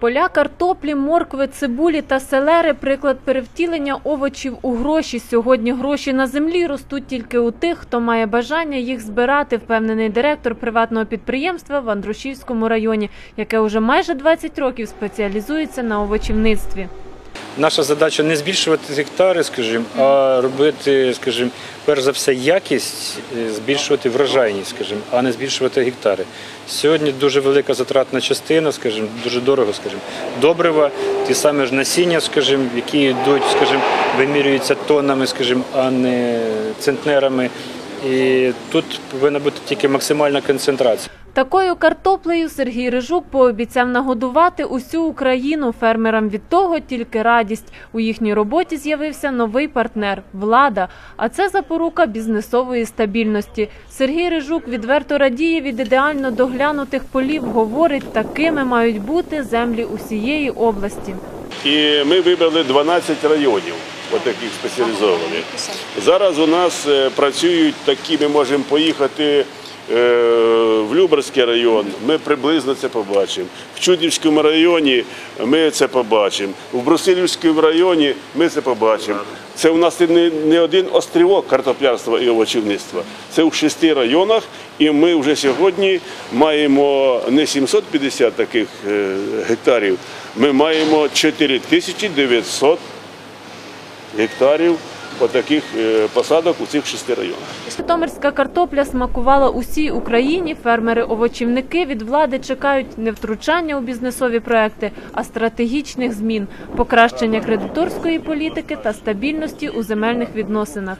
Поля картоплі, моркви, цибулі та селери – приклад перевтілення овочів у гроші. Сьогодні гроші на землі ростуть тільки у тих, хто має бажання їх збирати, впевнений директор приватного підприємства в Андрушівському районі, яке уже майже 20 років спеціалізується на овочівництві. Наша задача не збільшувати гектари, скажімо, а робити, скажімо, перш за все, якість, е, збільшувати врожайність, скажімо, а не збільшувати гектари. Сьогодні дуже велика затратна частина, скажімо, дуже дорого, скажімо, добрива, ті самі ж насіння, скажімо, які йдуть, скажімо, вимірюються тоннами, скажімо, а не центнерами. І тут повинна бути тільки максимальна концентрація. Такою картоплею Сергій Рижук пообіцяв нагодувати усю Україну. Фермерам від того тільки радість. У їхній роботі з'явився новий партнер – влада. А це запорука бізнесової стабільності. Сергій Рижук відверто радіє від ідеально доглянутих полів. Говорить, такими мають бути землі усієї області. І ми вибрали 12 районів, отаких спеціалізованих. Зараз у нас е, працюють такі, ми можемо поїхати е, в Люберський район, ми приблизно це побачимо. В Чудівському районі ми це побачимо. В Брусилівському районі ми це побачимо. Це у нас не, один острівок картоплярства і овочівництва. Це у шести районах, і ми вже сьогодні маємо не 750 таких е, гектарів, ми маємо 4900 гектарів таких посадок у цих шести районах. Житомирська картопля смакувала усій Україні. Фермери-овочівники від влади чекають не втручання у бізнесові проекти, а стратегічних змін, покращення кредиторської політики та стабільності у земельних відносинах.